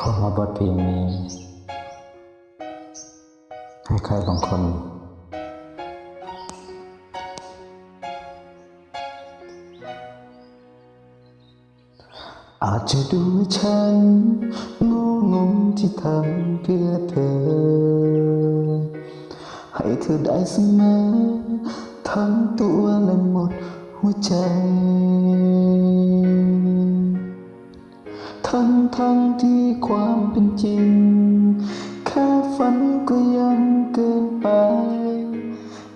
ขอมอบบทเพลงนี้ให้ใครบางคน อาจจะดูฉันงงงที่ทำเพื่อเธอ ให้เธอได้เสมอทั้งตัวและหมดหัวใจ ทั้งทั้งที่ความเป็นจริง แค่ฝันก็ยังเกินไป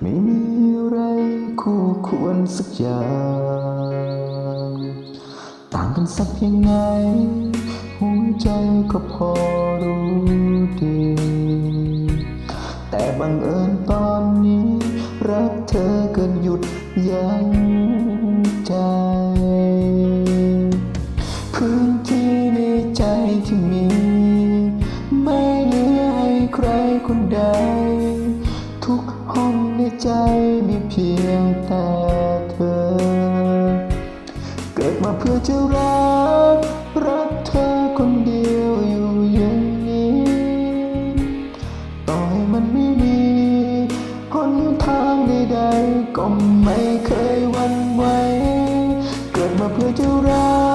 ไม่มีอะไรคู่ควรสักอย่าง ต่างกันสักเพียงไหนหัวใจก็พอรู้ดี แต่บังเอิญตอนนี้ รักเธอเกินหยุดยั้ง คนใด ทุกห้องในใจมีเพียงแต่เธอ เกิดมาเพื่อจะรัก รักเธอคนเดียวอยู่อย่างนี้ ต่อให้มันไม่มีหนทางใดๆก็ไม่เคยหวันไหว เกิดมาเพื่อจะรัก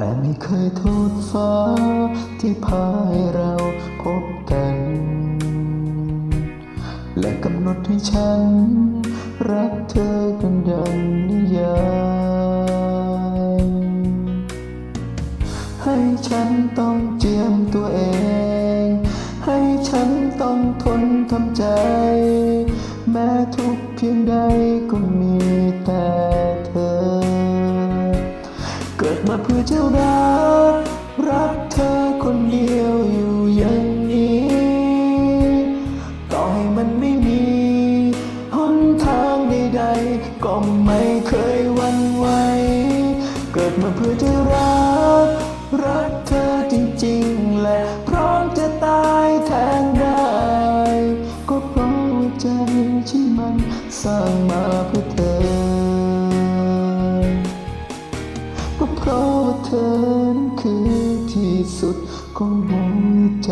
แต่ไม่เคยโทษฟ้าที่พาให้เราพบกัน และกำหนดให้ฉัน รักเธอกันดังนิยายให้ฉันต้องเจียมตัวเอง ให้ฉันต้องทนทำใจ แม้ทุกเพียงใดก็มี ดมาเพื่อจะรัก รักเธอคนเดียวอยู่อย่างนี้ ต่อให้มันไม่มีหนทางใดๆ ก็ไม่เคยหวันไหว เกิดมาเพื่อจะรัก รักเธอจริงๆ และพร้อมจะตายแทนได้ ก็เพราะว่าใจฉันมันสร้างมาเพื่อเธอ เธอนั้นคือที่สุดของหัวใจ